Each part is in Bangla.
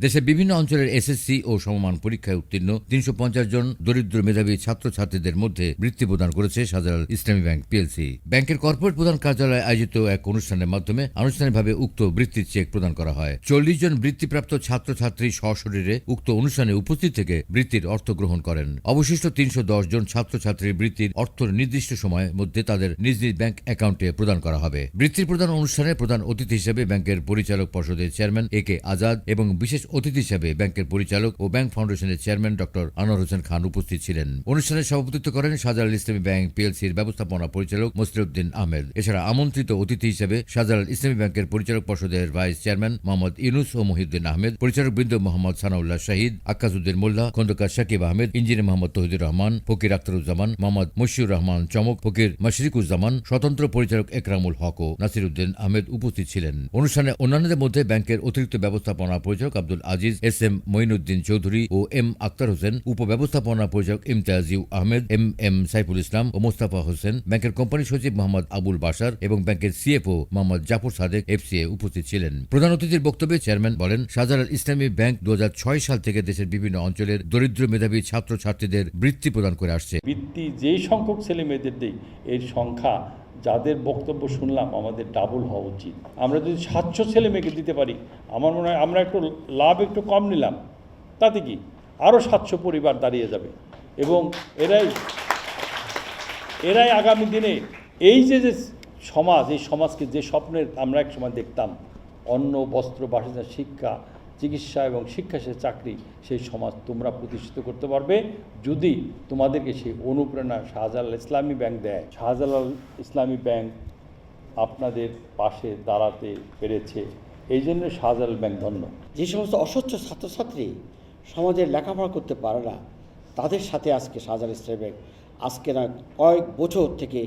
দেশের বিভিন্ন অঞ্চলের এসএসসি ও সমমান পরীক্ষায় উত্তীর্ণ তিনশো পঞ্চাশ জন দরিদ্র মেধাবী ছাত্রছাত্রীদের মধ্যে বৃত্তি প্রদান করেছে শাহজালাল ইসলামী ব্যাংক পিএলসি ব্যাংকের কর্পোরেট প্রধান কার্যালয়ে আয়োজিত এক অনুষ্ঠানের মাধ্যমে আনুষ্ঠানিকভাবে উক্ত বৃত্তির চেক প্রদান করা হয়। চল্লিশ জন বৃত্তিপ্রাপ্ত ছাত্রছাত্রী সশরীরে উক্ত অনুষ্ঠানে উপস্থিত থেকে বৃত্তির অর্থ গ্রহণ করেন। অবশিষ্ট তিনশো দশ জন ছাত্রছাত্রীর বৃত্তির অর্থ নির্দিষ্ট সময়ের মধ্যে তাদের নিজ নিজ ব্যাংক অ্যাকাউন্টে প্রদান করা হবে। বৃত্তির প্রদান অনুষ্ঠানে প্রধান অতিথি হিসেবে ব্যাংকের পরিচালক পর্ষদের চেয়ারম্যান এ কে আজাদ এবং বিশেষ অতিথি হিসেবে ব্যাংকের পরিচালক ও ব্যাংক ফাউন্ডেশনের চেয়ারম্যান ডক্টর আনোয়ার হোসেন খান উপস্থিত ছিলেন। অনুষ্ঠানে সভাপতিত্ব করেন শাহজালাল ইসলামী ব্যাংক পিএলসির ব্যবস্থাপনা পরিচালক মসিরউদ্দিন আহমেদ। এছাড়া আমন্ত্রিত অতিথি হিসেবে শাহজালাল ইসলামী ব্যাংকের পরিচালক পর্ষদের ভাইস চেয়ারম্যান মোহাম্মদ ইউনুস ও মহিউদ্দিন আহমেদ, পরিচালক বৃন্দ মোহাম্মদ সানাউল্লাহ শাহিদ আক্কাসুদ্দিন মোল্লা, খন্দকার শাকিব আহমেদ, ইঞ্জিনিয়ার মোহাম্মদ তহিদুর রহমান, ফকির আখতারুজ্জামান, মোহাম্মদ মশিউর রহমান চমক, ফকির মশরিকুজ্জামান, স্বতন্ত্র পরিচালক একরামুল হক ও নাসিরুদ্দিন আহমেদ উপস্থিত ছিলেন। অনুষ্ঠানে অন্যান্যদের মধ্যে ব্যাংকের অতিরিক্ত ব্যবস্থাপনা পরিচালক আব্দুল আজিজ, এস এম মঈনুদ্দিন চৌধুরী ও এম আক্তার হোসেন, উপব্যবস্থাপনা পরিচালক ইমতিয়াজিউ আহমেদ, এম এম সাইফুল ইসলাম ও মোস্তাফা হোসেন, ব্যাংকের কোম্পানি সচিব মোহাম্মদ আবুল বাসার এবং ব্যাংকের সিএফও মোহাম্মদ জাফর সাদেক এফসিএ উপস্থিত ছিলেন। প্রধান অতিথির বক্তব্যে চেয়ারম্যান বলেন, শাহজালাল ইসলামী ব্যাংক দু হাজার ছয় সাল থেকে দেশের বিভিন্ন অঞ্চলের দরিদ্র মেধাবী ছাত্রছাত্রীদের বৃত্তি প্রদান করে আসছে। বৃত্তি যেই সংখ্যক ছেলে মেয়েদের দেই, এর সংখ্যা যাদের বক্তব্য শুনলাম, আমাদের ডাবল হওয়া উচিত। আমরা যদি সাতশো ছেলে মেয়েকে দিতে পারি, আমার মনে হয় আমরা একটু লাভ একটু কম নিলাম। তাতে কি? আরও সাতশো পরিবার দাঁড়িয়ে যাবে। এবং এরাই এরাই আগামী দিনে এই যে যে সমাজ, এই সমাজকে যে স্বপ্নের আমরা এক সময় দেখতাম, অন্ন, বস্ত্র, বাসিন্দা, শিক্ষা চিকিৎসা এবং শিক্ষা সে চাকরি সেই সমাজ তোমরা প্রতিষ্ঠিত করতে পারবে। যদি তোমাদেরকে সেই অনুপ্রেরণা শাহজালাল ইসলামী ব্যাংক দেয়, শাহজালাল ইসলামী ব্যাংক আপনাদের পাশে দাঁড়াতে পেরেছে। এই জন্য শাহজালাল ব্যাংক ধন্য। যে সমস্ত অসচ্ছ ছাত্রছাত্রী সমাজের লেখাপড়া করতে পারে না, তাদের সাথে আজকে শাহজাহান ইসলাম ব্যাংক আজকে না কয়েক বছর থেকে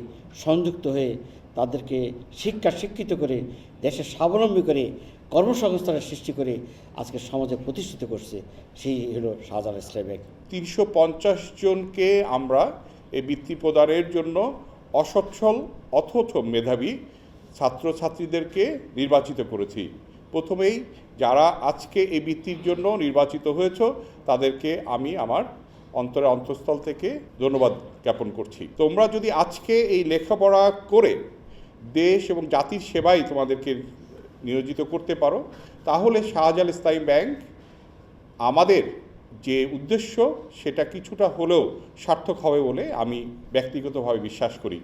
সংযুক্ত হয়ে তাদেরকে শিক্ষা শিক্ষিত করে, দেশের স্বাবলম্বী করে কর্মসংস্থানের সৃষ্টি করে আজকে সমাজে প্রতিষ্ঠিত করছে, সেই হলো শাহজাহান ইসলাম তিনশো পঞ্চাশ জনকে আমরা এই বৃত্তি প্রদানের জন্য অসচ্ছল অথচ মেধাবী ছাত্রছাত্রীদেরকে নির্বাচিত করেছি। প্রথমেই যারা আজকে এই বৃত্তির জন্য নির্বাচিত হয়েছ, তাদেরকে আমি আমার অন্তরে অন্তঃস্থল থেকে ধন্যবাদ জ্ঞাপন করছি। তোমরা যদি আজকে এই লেখাপড়া করে দেশ এবং জাতির সেবাই তোমাদেরকে নিয়োজিত করতে পারো। তাহলে শাহজাল স্থায়ী ব্যাংক আমাদের যে উদ্দেশ্য সেটা কিছুটা হলেও সার্থক হবে বলে আমি ব্যক্তিগতভাবে বিশ্বাস করি।